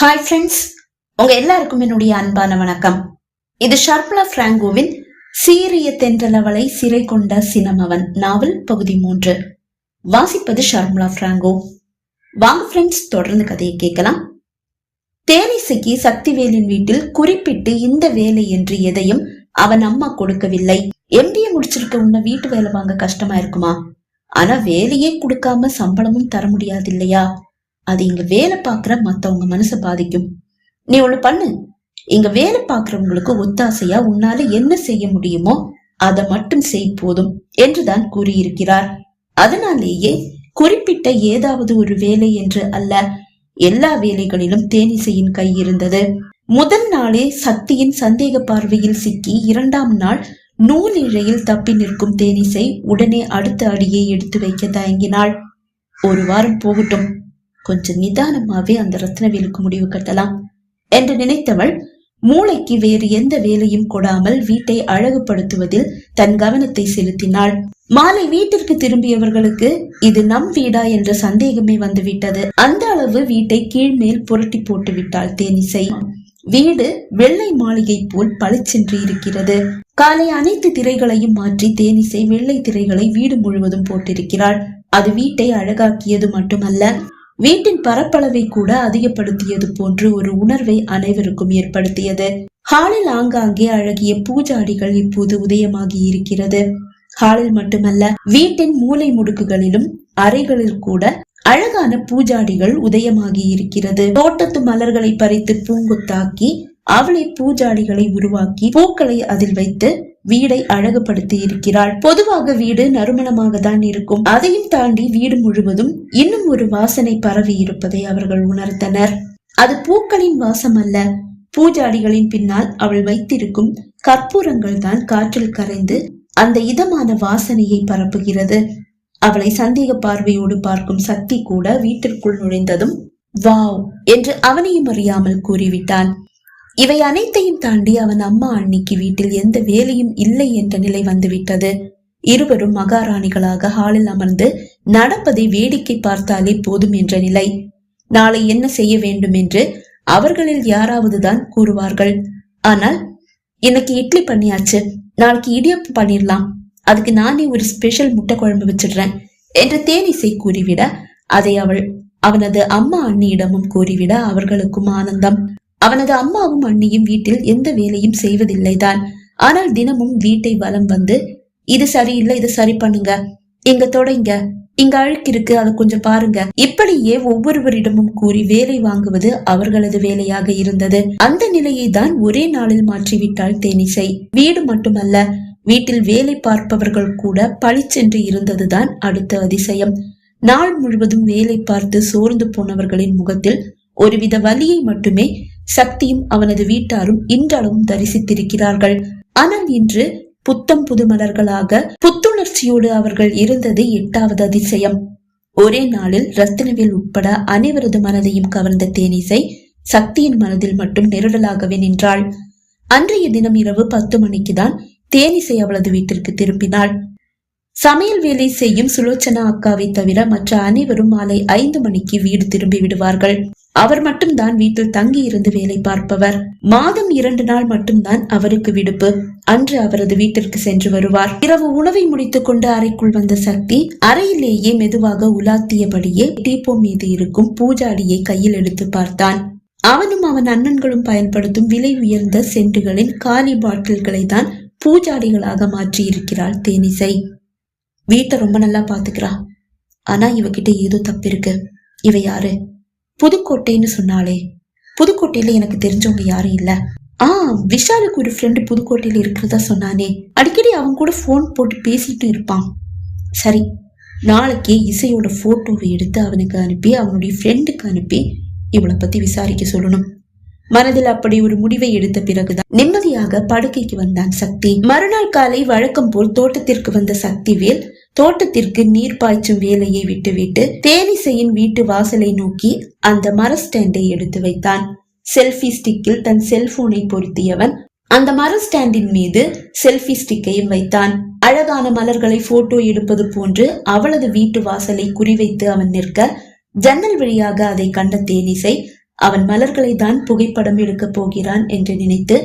Hi friends உங்க எல்லாருக்கும் என்னுடைய அன்பான வணக்கம். இது ஷர்மலா பிராங்கோவின் சீரிய தென்றலவளை சிறை கொண்ட சினமவன் நாவல் பகுதி மூன்று. வாசிப்பது ஷர்மலா பிராங்கோ. வாங்க ஃப்ரெண்ட்ஸ் தொடர்ந்து கதையை கேட்கலாம். தேனிசைக்கு சக்திவேலின் வீட்டில் குறிப்பிட்டு இந்த வேலை என்று எதையும் அவன் அம்மா கொடுக்கவில்லை. எம்பிஏ முடிச்சிருக்க உன்ன வீட்டு வேலை வாங்க கஷ்டமா இருக்குமா? ஆனா வேலையே கொடுக்காம சம்பளமும் தர முடியாது இல்லையா அது இங்க வேலை பார்க்குற மத்தவங்க மனசை பாதிக்கும். நீ ஒண்ணு பண்ணு. இங்க வேலை பார்க்குறவங்களுக்கு ஒத்தாசையா உன்னால என்ன செய்ய முடியுமோ அதை மட்டும் செய் போதும் என்றுதான் கூறியிருக்கிறார். அதனாலேயே குறிப்பிட்ட ஏதாவது ஒரு வேலை என்று அல்ல எல்லா வேலைகளிலும் தேனிசையின் கை இருந்தது. முதல் நாளே சக்தியின் சந்தேக பார்வையில் சிக்கி இரண்டாம் நாள் நூல் இழையில் தப்பி நிற்கும் தேனிசை உடனே அடுத்த அடியை எடுத்து வைக்க தயங்கினாள். ஒரு வாரம் போகட்டும். கொஞ்சம் நிதானமாவே அந்த ரத்னவேலுக்கு முடிவு கட்டலாம் என்று நினைத்தவள் மூளைக்கு வேறு எந்த வேலையும் கொடாமல் வீட்டை அழகுபடுத்துவதில் தன் கவனத்தை செலுத்தினாள். மாலை வீட்டிற்கு திரும்பியவர்களுக்கு இது நம் வீடா என்ற சந்தேகமே வந்துவிட்டது. அந்த அளவு வீட்டை கீழ்மேல் புரட்டி போட்டு விட்டாள் தேனிசை. வீடு வெள்ளை மாளிகை போல் பளிச்சென்று இருக்கிறது. காலை அனைத்து திரைகளையும் மாற்றி தேனிசை வெள்ளை திரைகளை வீடு முழுவதும் போட்டிருக்கிறாள். அது வீட்டை அழகாக்கியது மட்டுமல்ல வீட்டின் பரப்பளவை கூட அதிகப்படுத்தியது போன்று ஒரு உணர்வை அனைவருக்கும் ஏற்படுத்தியது. ஹாலில் ஆங்காங்கே அழகிய பூஜாடிகள் இப்போது உதயமாகி இருக்கிறது. ஹாலில் மட்டுமல்ல வீட்டின் மூலை முடுக்குகளிலும் அறைகளில் கூட அழகான பூஜாடிகள் உதயமாகி இருக்கிறது. தோட்டத்து மலர்களை பறித்து பூங்குத்தாக்கி அவளை பூஜாடிகளை உருவாக்கி பூக்களை அதில் வைத்து வீடை அழகுபடுத்தி இருக்கிறாள் பொதுவாக வீடு நறுமணமாக தான் இருக்கும். அதையும் தாண்டி வீடு முழுவதும் இன்னும் ஒரு வாசனை பரவி இருப்பதை அவர்கள் உணர்ந்தனர். அது பூக்களின் வாசம் அல்ல பூஜாடிகளின் பின்னால் அவள் வைத்திருக்கும் கற்பூரங்கள் தான் காற்றில் கரைந்து அந்த இதமான வாசனையை பரப்புகிறது. அவளை சந்தேக பார்வையோடு பார்க்கும் சக்தி கூட வீட்டிற்குள் நுழைந்ததும் வாவ் என்று அவனையும் அறியாமல் கூறிவிட்டான். இவை அனைத்தையும் தாண்டி அவன் அம்மா அன்னிக்கு வீட்டில் எந்த வேலையும் இல்லை என்ற நிலை வந்துவிட்டது. இருவரும் மகாராணிகளாக ஹாலில் அமர்ந்து நடப்பதை வேடிக்கை பார்த்தாலே போதும் என்ற நிலை. நாளை என்ன செய்ய வேண்டும் என்று அவர்களில் யாராவது தான் கூறுவார்கள். ஆனால் இன்னைக்கு இட்லி பண்ணியாச்சு. நாளைக்கு இடியப்பம் பண்ணிடலாம் அதுக்கு நானே ஒரு ஸ்பெஷல் முட்டை குழம்பு வச்சிடுறேன் என்று தேனிசை கூறிவிட அதை அவள் அவனது அம்மா அண்ணியிடமும் கூறிவிட அவர்களுக்கும் ஆனந்தம். அவனது அம்மாவும் அண்ணியும் வீட்டில் எந்த வேலையும் செய்வதில்லைதான். ஆனால் தினமும் வீட்டை வலம் வந்து இது சரியில்லை இதை சரி பண்ணுங்க. இங்க தொடங்க. இங்க அழுக்கு இருக்கு அதை கொஞ்சம் பாருங்க. இப்படியே ஒவ்வொருவரிடமும் கூறி வேலை வாங்குவது அவர்களது வேலையாக இருந்தது. அந்த நிலையை தான் ஒரே நாளில் மாற்றிவிட்டாள் தேனிசை. வீடு மட்டுமல்ல வீட்டில் வேலை பார்ப்பவர்கள் கூட பளிச்சென்று இருந்ததுதான் அடுத்த அதிசயம். நாள் முழுவதும் வேலை பார்த்து சோர்ந்து போனவர்களின் முகத்தில் ஒருவித வலியை மட்டுமே சக்தியும் அவனது வீட்டாரும் இன்றளவும் தரிசித்திருக்கிறார்கள். ஆனால் இன்று புத்தம் புது மலர்களாக புத்துணர்ச்சியோடு அவர்கள் இருந்தது எட்டாவது அதிசயம். ஒரே நாளில் ரத்தினவேல் உட்பட அனைவரது மனதையும் கவர்ந்த தேனிசை சக்தியின் மனதில் மட்டும் நெருடலாகவே நின்றாள். அன்றைய தினம் இரவு பத்து மணிக்குதான் தேனிசை அவளது வீட்டிற்கு திரும்பினாள். சமையல் வேலை செய்யும் சுலோச்சனா அக்காவை தவிர மற்ற அனைவரும் மாலை ஐந்து மணிக்கு வீடு திரும்பி விடுவார்கள். அவர் மட்டும்தான் வீட்டில் தங்கி இருந்து வேலை பார்ப்பவர். மாதம் இரண்டு நாள் மட்டும்தான் அவருக்கு விடுப்பு. அன்று அவரது வீட்டிற்கு சென்று வருவார். இரவு உணவை முடித்துக் கொண்டு அறைக்குள் வந்த சக்தி அறையிலேயே மெதுவாக உலாத்தியபடியே டீப்போ மீது இருக்கும் பூஜாடியை கையில் எடுத்து பார்த்தான். அவனும் அவன் அண்ணன்களும் பயன்படுத்தும் விலை உயர்ந்த சென்டுகளின் காலி பாட்டில்களை தான் பூஜாடிகளாக மாற்றி இருக்கிறாள் தேனிசை. வீட்டை ரொம்ப நல்லா பாத்துக்கிறா ஆனா இவகிட்ட ஏதோ தப்பு இருக்கு இவ யாரு? புதுக்கோட்டைன்னு சொன்னாலே புதுக்கோட்டையில எனக்கு தெரிஞ்சவங்க யாரும் இல்ல. ஆ விஷாலுக்கு ஒரு ஃப்ரெண்டு புதுக்கோட்டையில இருக்கிறதா சொன்னானே. அடிக்கடி அவன் கூட ஃபோன் போட்டு பேசிட்டு இருப்பான். சரி நாளைக்கே இசையோட போட்டோவை எடுத்து அவனுக்கு அனுப்பி அவனுடைய ஃப்ரெண்டுக்கு அனுப்பி இவளை பத்தி விசாரிக்க சொல்லணும். மனதில் அப்படி ஒரு முடிவை எடுத்த பிறகுதான் நிம்மதியாக படுக்கைக்கு வந்தான் சக்தி. மறுநாள் காலை வழக்கம் போல் தோட்டத்திற்கு வந்த சக்திவேல் தோட்டத்திற்கு நீர் பாய்ச்சும் வேலையை விட்டுவிட்டு தேனிசையின் வீட்டு வாசலை நோக்கி அந்த மர ஸ்டாண்டை எடுத்து வைத்தான். செல்ஃபி ஸ்டிக்கில் தன் செல்போனை பொருத்தியவன் அந்த மர ஸ்டாண்டின் மீது செல்ஃபி ஸ்டிக்கையும் வைத்தான். அழகான மலர்களை போட்டோ எடுப்பது போன்று அவளது வீட்டு வாசலை குறிவைத்து அவன் நிற்க ஜன்னல் வழியாக அதை கண்ட தேனிசை அவன் மலர்களை தான் புகைப்படம் எடுக்கப் போகிறான் என்று நினைத்து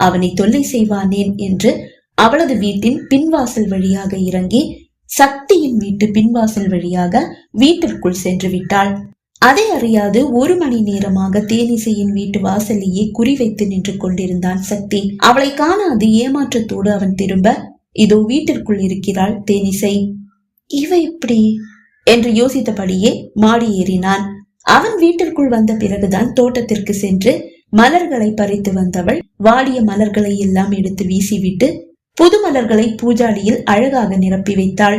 அவனை தொல்லை செய்வானேன் என்று அவளது வீட்டின் பின்வாசல் வழியாக இறங்கி சக்தியின் வீட்டு பின்வாசல் வழியாக வீட்டிற்குள் சென்று விட்டாள். அதை அறியாது ஒரு மணி நேரமாக தேனிசையின் வீட்டு வாசலையே குறிவைத்து நின்று கொண்டிருந்தான் சக்தி. அவளை காணாது ஏமாற்றத்தோடு அவன் திரும்ப இதோ வீட்டிற்குள் இருக்கிறாள் தேனிசை. இவ எப்படி? என்று யோசித்தபடியே மாடி ஏறினான். அவன் வீட்டிற்குள் வந்த பிறகுதான் தோட்டத்திற்கு சென்று மலர்களை பறித்து வந்தவள். வாடிய மலர்களை எல்லாம் எடுத்து வீசிவிட்டு புது மலர்களை பூஜாடியில் அழகாக நிரப்பி வைத்தாள்.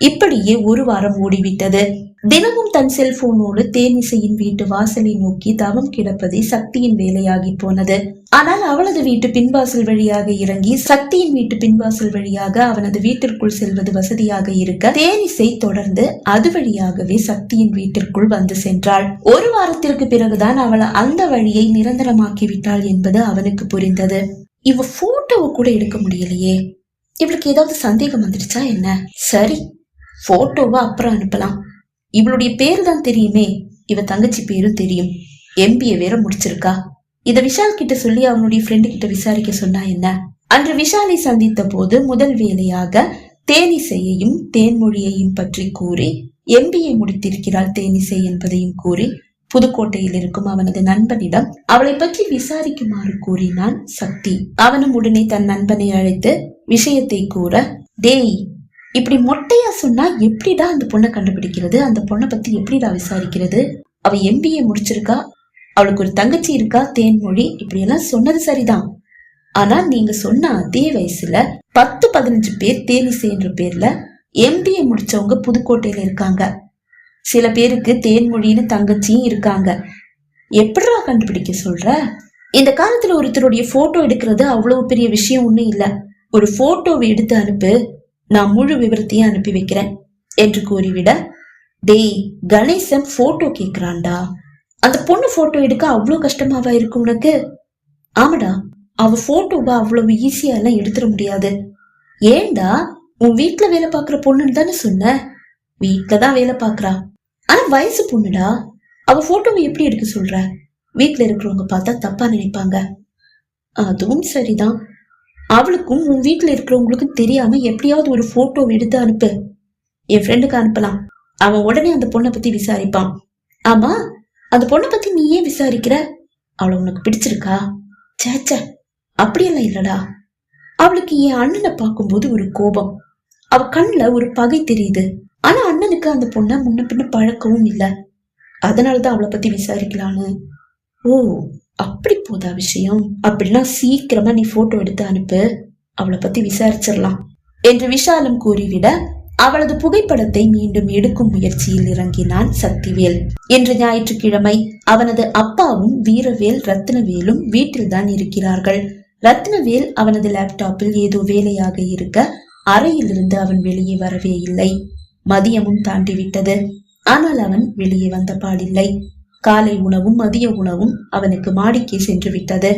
இப்படியே ஒரு வாரம் ஓடிவிட்டது. தினமும் தன் செல்போனோடு தேனிசையின் வீட்டு வாசலை நோக்கி தவம் கிடப்பதே சக்தியின் வேலையாகி போனது. ஆனால் அவளது வீட்டு பின்வாசல் வழியாக இறங்கி சக்தியின் வீட்டு பின்வாசல் வழியாக அவனது வீட்டிற்குள் செல்வது வசதியாக இருக்க தேனிசை தொடர்ந்து அது வழியாகவே சக்தியின் வீட்டிற்குள் வந்து சென்றாள். ஒரு வாரத்திற்கு பிறகுதான் அவள் அந்த வழியை நிரந்தரமாக்கி விட்டாள் என்பது அவனுக்கு புரிந்தது. இவ போட்டோவை கூட எடுக்க முடியலையே. இவளுக்கு ஏதாவது சந்தேகம் வந்துடுச்சா என்ன? சரி போட்டோவை அப்புறம் அனுப்பலாம். இவளுடைய பேரு தான் தெரியுமே. இவ தங்கச்சி பேரும் தெரியும். எம்பிஏ வேற முடிச்சிருக்கா. இத விஷால் கிட்ட சொல்லி அவனுடைய ஃப்ரெண்டு கிட்ட விசாரிக்க சொன்னா என்ன? அன்று விஷாலை சந்தித்த போது முதல் வேலையாக தேனிசையையும் தேன்மொழியையும் பற்றி கூறி எம்பிஏ முடித்திருக்கிறாள் தேனிசை என்பதையும் கூறி புதுக்கோட்டையில் இருக்கும் அவனது நண்பனிடம் அவளை பற்றி விசாரிக்குமாறு கூறினான் சக்தி. அவனும் உடனே தன் நண்பனை அழைத்து விஷயத்தை கூற டேய் இப்படி மொட்டையா சொன்னா எப்படிடா அந்த பொண்ணை கண்டுபிடிக்கிறது? அந்த பொண்ணை பத்தி எப்படிடா விசாரிக்கிறது? அவ எம்பிஏ முடிச்சிருக்கா? அவளுக்கு ஒரு தங்கச்சி இருக்கா? தேன்மொழி இப்படி எல்லாம் சொன்னது சரிதான். ஆனா நீங்க சொன்ன அதே வயசுல பத்து பதினஞ்சு பேர் தேனிசை என்ற பேர்ல எம்பிஏ முடிச்சவங்க புதுக்கோட்டையில இருக்காங்க. சில பேருக்கு தேன்மொழின்னு தங்கச்சியும் இருக்காங்க. எப்படிடா கண்டுபிடிக்க சொல்ற? இந்த காலத்துல ஒருத்தருடைய போட்டோ எடுக்கிறது அவ்வளவு பெரிய விஷயம் ஒன்றும் இல்ல. ஒரு போட்டோவை எடுத்து அனுப்பு நான் முழு விவரத்தையும் அனுப்பி வைக்கிறேன் என்று கூறிவிட டேய் கணேசன் போட்டோ கேக்குறான்டா. அந்த பொண்ணு போட்டோ எடுக்க அவ்வளவு கஷ்டமாவா இருக்கும் உனக்கு? ஆமாடா அவ போட்டோவை அவ்வளவு ஈஸியா எல்லாம் எடுத்துட முடியாது. ஏன்டா உன் வீட்டுல வேலை பாக்குற பொண்ணுன்னு தானே சொன்ன? வீட்டுல தான் வேலை பாக்குறா ஆனா வயசு பொண்ணுடா. அவ போட்டோவை எப்படி எடுக்க சொல்ற? வீட்டுல இருக்கிறவங்க பார்த்தா தப்பா நினைப்பாங்க. அதுவும் சரிதான். அவளுக்கும் உன் வீட்டுல இருக்கிறவங்களுக்கும் தெரியாம எப்படியாவது ஒரு போட்டோ எடுத்து அனுப்பு. என் ஃப்ரெண்டுக்கு அனுப்பலாம். அவன் உடனே அந்த பொண்ணை பத்தி விசாரிப்பான். ஆமா அந்த பொண்ணை பத்தி நீ ஏன் விசாரிக்கிற? அவளை உனக்கு பிடிச்சிருக்கா? சேச்ச அப்படியெல்லாம் இல்லடா. அவளுக்கு என் அண்ணனை பார்க்கும்போது ஒரு கோபம். அவ கண்ணுல ஒரு பகை தெரியுது. ஆனா அண்ணனுக்கு அந்த பொண்ணை முன்ன பின்ன பழக்கவும் இல்ல. அதனாலதான் அவளை பத்தி விசாரிக்கலான்னு. ஓ அப்படி போதா விஷயம்? அப்படின்னா சீக்கிரமா நீ போட்டோ எடுத்து அனுப்பு. அவளை பத்தி விசாரிச்சிடலாம். என்று விஷாலம் கூறிவிட அவளது புகைப்படத்தை மீண்டும் எடுக்கும் முயற்சியில் இறங்கினான் சக்திவேல். இன்று ஞாயிற்றுக்கிழமை அவனது அப்பாவும் வீரவேல் ரத்னவேலும் வீட்டில்தான் இருக்கிறார்கள். ரத்னவேல் அவனது லேப்டாப்பில் ஏதோ வேலையாக இருக்க அறையிலிருந்து அவன் வெளியே வரவே இல்லை. மதியமும் தாண்டிவிட்டது. ஆனால் அவன் வெளியே வந்த பாடில்லை. காலை உணவும் மதிய உணவும் அவனுக்கு மாடிக்கே சென்று விட்டது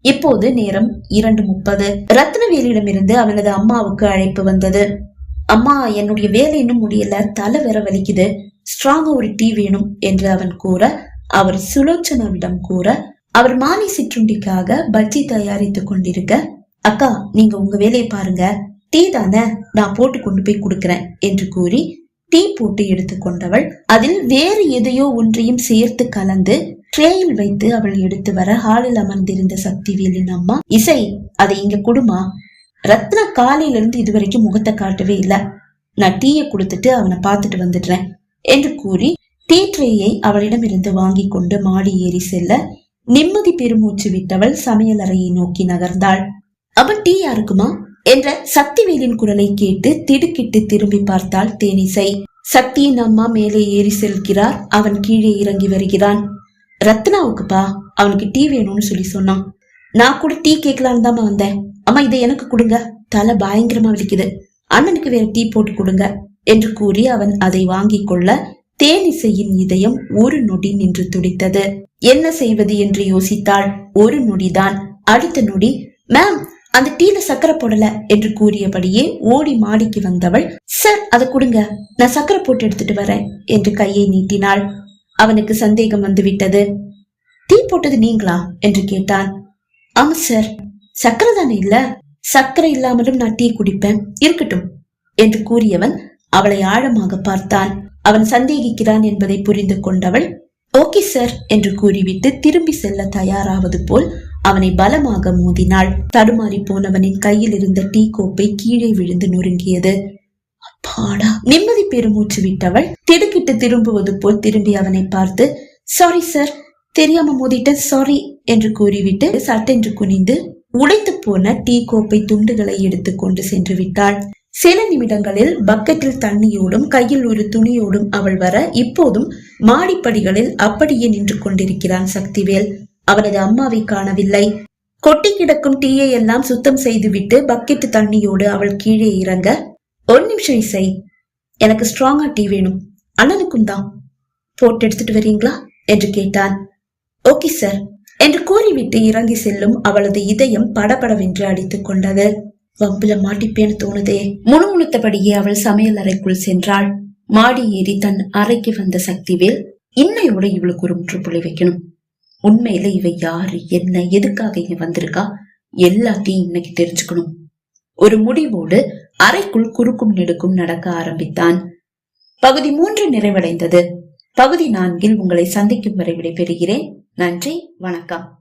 இப்போது நேரம் இரண்டு முப்பது. ரத்னவேலிடமிருந்து அவனது அம்மாவுக்கு அழைப்பு வந்தது. அம்மா என்னுடைய வேலை இன்னும் முடியல. தலை வேற வலிக்குது. ஸ்ட்ராங்கா ஒரு டீ வேணும் என்று அவன் கூற அவர் சுலோச்சனாவிடம் கூற அவர் மாலை சிற்றுண்டிக்காக பஜ்ஜி தயாரித்துக் கொண்டிருக்க. அக்கா நீங்க உங்க வேலையை பாருங்க. டீ தானே நான் போட்டு கொண்டு போய் கொடுக்கறேன் என்று கூறி டீ போட்டு எடுத்துக்கொண்டவள் அதில் வேறு எதையோ ஒன்றையும் சேர்த்து கலந்து ட்ரேயில் வைத்து அவள் எடுத்து வர ஹாலில் அமர்ந்திருந்த சக்திவேலின் அம்மா இசை அதை இங்க குடுமா. ரத்னா காலையில இருந்து இதுவரைக்கும் முகத்தை காட்டவே இல்ல. நான் டீயை கொடுத்துட்டு அவனை பார்த்துட்டு வந்துடுறேன் என்று கூறி டீ ட்ரேயை அவளிடமிருந்து வாங்கி கொண்டு மாடி ஏறி செல்ல நிம்மதி பெருமூச்சு விட்டவள் சமையல் அறையை நோக்கி நகர்ந்தாள். அவள் டீ யாருக்குமா? என்ற சக்திவேலின் குரலை கேட்டு திடுக்கிட்டு திரும்பி பார்த்தாள் தேனிசை. சக்தியின் அம்மா மேலே ஏறி செல்கிறார். அவன் கீழே இறங்கி வருகிறான். ரத்னாவுக்குப்பா அவனுக்கு டீ வேணும்னு சொல்லி சொன்னான். நான் கூட டீ கேட்கலான்னு தாமா வந்தேன். அம்மா இதை எனக்கு கொடுங்க. தலை பயங்கரமா வலிக்குது. அண்ணனுக்கு வேற டீ போட்டு கொடுங்க என்று கூறி அவன் அதை வாங்கிக் கொள்ள தேனிசையின் இதயம் ஒரு நொடி நின்று துடித்தது. என்ன செய்வது என்று யோசித்தாள். ஒரு நொடிதான். அடுத்த நொடி மேம் அந்த டீல சக்கரை போடல என்று கூறியபடியே ஓடி மாடிக்கு வந்தவள் சார் அதை கொடுங்க. நான் சக்கரை போட்டு எடுத்துட்டு வரேன் என்று கையை நீட்டினாள். அவனுக்கு சந்தேகம் வந்துவிட்டது. டீ போட்டது நீங்களா? என்று கேட்டான். ஆமா சார் சக்கரை தானே இல்ல? சக்கரை இல்லாமலும் நான் டீ குடிப்பேன். இருக்கட்டும் என்று கூறியவன் அவளை ஆழமாக பார்த்தான். அவன் சந்தேகிக்கிறான் என்பதை புரிந்து கொண்டவள் ஓகே சார் என்று கூறிவிட்டு திரும்பி செல்ல தயாராவது போல் அவனை பலமாக மோதினாள். தடுமாறி போனவனின் கையில் இருந்த டீ கோப்பை கீழே விழுந்து நொறுங்கியது. அப்பாடா நிம்மதி பெருமூச்சு விட்டவள் திடுக்கிட்டு திரும்புவது போல் திரும்பி அவனை பார்த்து சாரி சார் தெரியாம மோதிட்ட சாரி என்று கூறிவிட்டு சட்டென்று குனிந்து உடைத்து போன டீ கோப்பை துண்டுகளை எடுத்து கொண்டு சென்று விட்டாள். சில நிமிடங்களில் பக்கெட்டில் தண்ணியோடும் கையில் ஒரு துணியோடும் அவள் வர இப்போதும் மாடிப்படிகளில் அப்படியே நின்று கொண்டிருக்கிறான் சக்திவேல். அவனது அம்மாவை காணவில்லை. கொட்டி கிடக்கும் டீயை எல்லாம் சுத்தம் செய்துவிட்டு பக்கெட் தண்ணியோடு அவள் கீழே இறங்க ஒரு நிமிஷம் இசை. எனக்கு ஸ்ட்ராங்கா டீ வேணும். அண்ணனுக்கும் தான். போட்டு எடுத்துட்டு வரீங்களா? என்று கேட்டான். ஓகே சார் என்று கூறிவிட்டு இறங்கி செல்லும் அவளது இதயம் படபடவென்று அடித்துக் கொண்டது. வம்புல மாட்டிப்பேன்னு தோணுதே. முணுமுணுத்தபடியே அவள் சமையல் அறைக்குள் சென்றாள். மாடி ஏறி தன் அறைக்கு வந்த சக்திவேல் இன்னையோட இவளுக்கு ஒரு முற்றுப்புள்ளி வைக்கணும். உண்மையில இவ யாரு? என்ன? எதுக்காக இங்க வந்திருக்கா? எல்லாத்தையும் இன்னைக்கு தெரிஞ்சுக்கணும். ஒரு முடிவோடு அறைக்குள் குறுக்கும் நெடுக்கும் நடக்க ஆரம்பித்தான். பகுதி மூன்று நிறைவடைந்தது. பகுதி நான்கில் உங்களை சந்திக்கும் வரை விடைபெறுகிறேன். நன்றி. வணக்கம்.